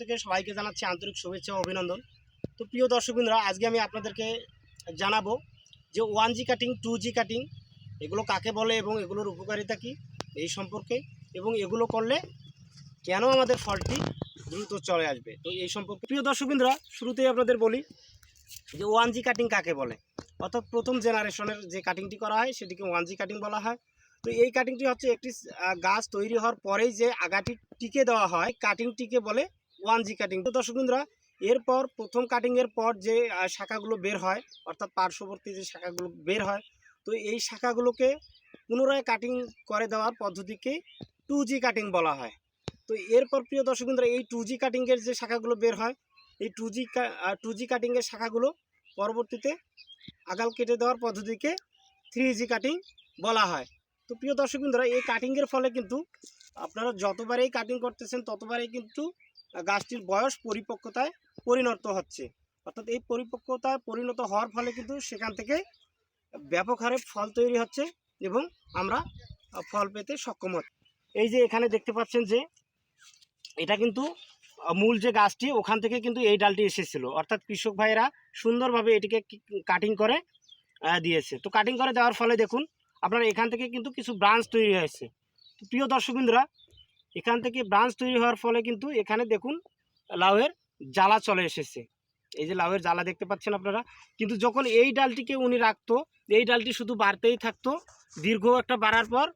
থেকে সবাইকে জানাচ্ছি আন্তরিক শুভেচ্ছা ও অভিনন্দন। তো প্রিয় দর্শকবৃন্দরা, আজকে আমি আপনাদেরকে জানাব যে one G cutting two G cutting এগুলো কাকে বলে এবং এগুলোর উপকারিতা কী এই সম্পর্কে এবং এগুলো করলে কেন আমাদের ফলটি দ্রুত চলে আসবে? তো এই সম্পর্কে প্রিয় দর্শকবৃন্দরা, শুরুতেই আপনাদের বলি যে ওয়ান জি কাটিং কাকে বলে? অর্থাৎ প্রথম জেনারেশনের যে কাটিংটি করা হয়, সেটিকে ওয়ান জি কাটিং বলা হয়। তো এই কাটিংটি হচ্ছে একটি গাছ তৈরি হওয়ার পরেই যে আগাটি টিকে দেওয়া হয় কাটিংটিকে বলে ওয়ান জি কাটিং তো দর্শক বন্ধুরা, এরপর প্রথম কাটিংয়ের পর যে শাখাগুলো বের হয়, অর্থাৎ পার্শ্ববর্তী যে শাখাগুলো বের হয়, তো এই শাখাগুলোকে পুনরায় কাটিং করে দেওয়ার পদ্ধতিকে টু জি কাটিং বলা হয়। তো এরপর প্রিয় দর্শক বন্ধুরা, এই টু জি কাটিংয়ের যে শাখাগুলো বের হয়, এই টু জি টু জি কাটিংয়ের শাখাগুলো পরবর্তীতে আগাল কেটে দেওয়ার পদ্ধতিকে থ্রি জি কাটিং বলা হয়। তো প্রিয় দর্শক বন্ধুরা, এই কাটিংয়ের ফলে কিন্তু আপনারা যতবারেই কাটিং করতেছেন, ততবারই কিন্তু গাছটির বয়স পরিপক্কতায় পরিণত হচ্ছে। অর্থাৎ এই পরিপক্কতায় পরিণত হওয়ার ফলে কিন্তু সেখান থেকে ব্যাপক হারে ফল তৈরি হচ্ছে এবং আমরা ফল পেতে সক্ষম হচ্ছি। এই যে এখানে দেখতে পাচ্ছেন যে, এটা কিন্তু মূল যে গাছটি, ওখান থেকে কিন্তু এই ডালটি এসেছিল। অর্থাৎ কৃষক ভাইয়েরা সুন্দরভাবে এটিকে কাটিং করে দিয়েছে। তো কাটিং করে দেওয়ার ফলে দেখুন, আপনার এখান থেকে কিন্তু কিছু ব্রাঞ্চ তৈরি হয়েছে। প্রিয় দর্শক বন্ধুরা এখান থেকে ব্রাঞ্চ তৈরি হওয়ার ফলে কিন্তু এখানে দেখুন লাউয়ের জ্বালা চলে এসেছে। এই যে লাউয়ের জ্বালা দেখতে পাচ্ছেন আপনারা? কিন্তু যখন এই ডালটিকে উনি রাখতো, এই ডালটি শুধু বাড়তেই থাকতো, দীর্ঘ একটা বাড়ার পর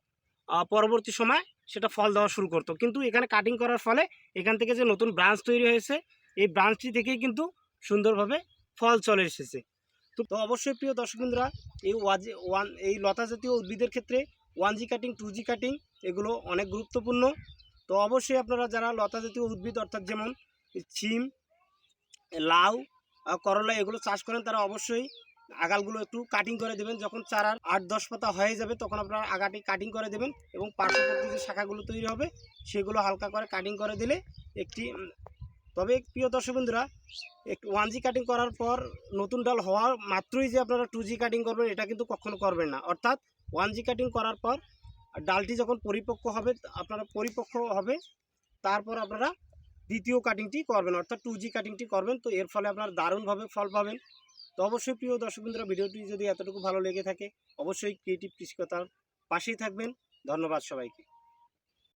পরবর্তী সময় সেটা ফল দেওয়া শুরু করতো। কিন্তু এখানে কাটিং করার ফলে এখান থেকে যে নতুন ব্রাঞ্চ তৈরি হয়েছে, এই ব্রাঞ্চটি থেকেই কিন্তু সুন্দরভাবে ফল চলে এসেছে। তো অবশ্যই প্রিয় দর্শক বন্ধুরা, এই ওয়াজি, ওয়ান, এই লতা জাতীয় উদ্ভিদের ক্ষেত্রে one G cutting two G cutting এগুলো অনেক গুরুত্বপূর্ণ। তো অবশ্যই আপনারা যারা লতা জাতীয় উদ্ভিদ, অর্থাৎ যেমন ছিম, লাউ করলা, এগুলো চাষ করেন, তারা অবশ্যই আগালগুলো একটু কাটিং করে দেবেন। যখন চারার আট দশ পাতা হয়ে যাবে, তখন আপনারা আগাটি কাটিং করে দেবেন এবং পার্শ্ববর্তী যে শাখাগুলো তৈরি হবে, সেগুলো হালকা করে কাটিং করে দিলে একটি তবে প্রিয় দর্শক বন্ধুরা, একটু ওয়ান জি কাটিং করার পর নতুন ডাল হওয়া মাত্রই যে আপনারা টু জি কাটিং করবেন, এটা কিন্তু কখনো করবেন না। অর্থাৎ ওয়ান জি কাটিং করার পর ডালটি যখন পরিপক্ক হবে, আপনারা পরিপক্ক হবে, তারপর আপনারা দ্বিতীয় কাটিংটি করবেন, অর্থাৎ টু জি কাটিংটি করবেন। তো এর ফলে আপনারা দারুণভাবে ফল পাবেন। তো অবশ্যই প্রিয় দর্শক বন্ধুরা, ভিডিওটি যদি এতটুকু ভালো লেগে থাকে, অবশ্যই ক্রিয়েটিভ কৃষিকতার পাশেই থাকবেন। ধন্যবাদ সবাইকে।